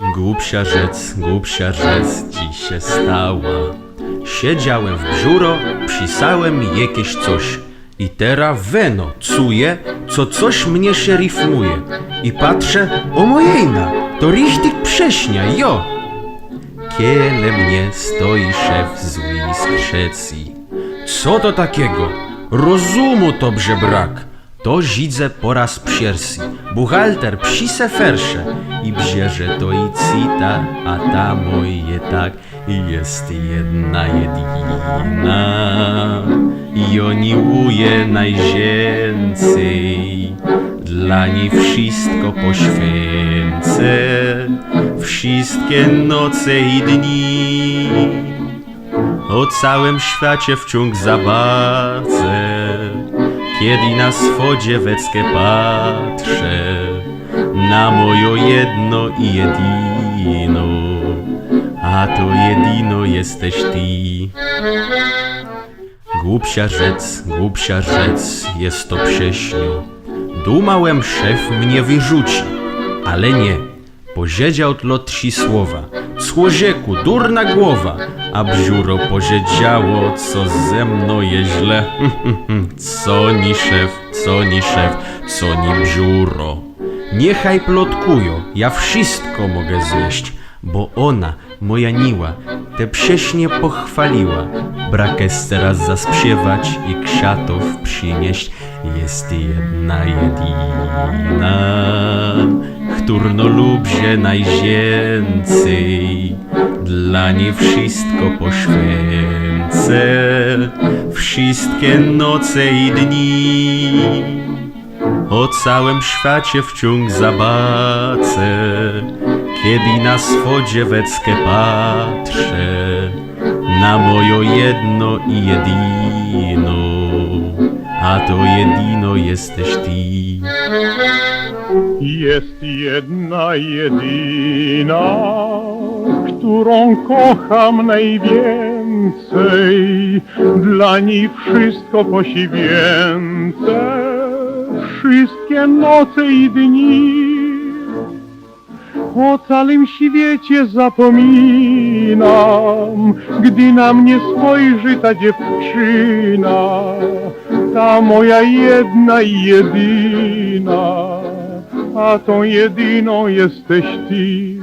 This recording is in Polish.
Głupsia rzec, głupsia rzec dziś się stała. Siedziałem w biuro, pisałem jakieś coś. I teraz weno, czuję, co coś mnie się rifmuje. I patrzę, o mojejna, to richtig prześnia, jo! Kiele mnie stoi szef z Szwecji. Co to takiego? Rozumu to brze brak. To zidzę po raz pierwszy. Buchalter psi se fersze i bzierze to i cita, a ta moje tak jest jedna jedyna. I oni łuje najzięcej, dla niej wszystko poświęcę, wszystkie noce i dni. O całym świecie wciąg zabawce Kiedy na swodzie weckie patrzę Na mojo jedno i jedino A to jedino jesteś ty. Głupsia rzec, głupsia rzec, jest to prześniu Dumałem szef mnie wyrzuci, ale nie. Poziedział tlo trzy słowa. Człowieku, durna głowa. A bziuro poziedziało, co ze mną je źle. Co ni szef, co ni szef, co ni bziuro Niechaj plotkują, ja wszystko mogę zjeść Bo ona, moja niła, te pieśnie pochwaliła. Brak jest teraz zaśpiewać i kwiatów przynieść Jest jedna jedyna Którno lubzie najzięcej Dla niej wszystko poświęcę Wszystkie noce i dni O całym świecie wciąg zabacę Kiedy na swodzie weckie patrzę Na mojo jedno i jedino A to jedino jesteś ty Jest jedna jedyna, którą kocham najwięcej. Dla niej wszystko poświęcę, wszystkie noce i dni. O całym świecie zapominam, gdy na mnie spojrzy ta dziewczyna, ta moja jedna i jedyna, a tą jedyną jesteś ty.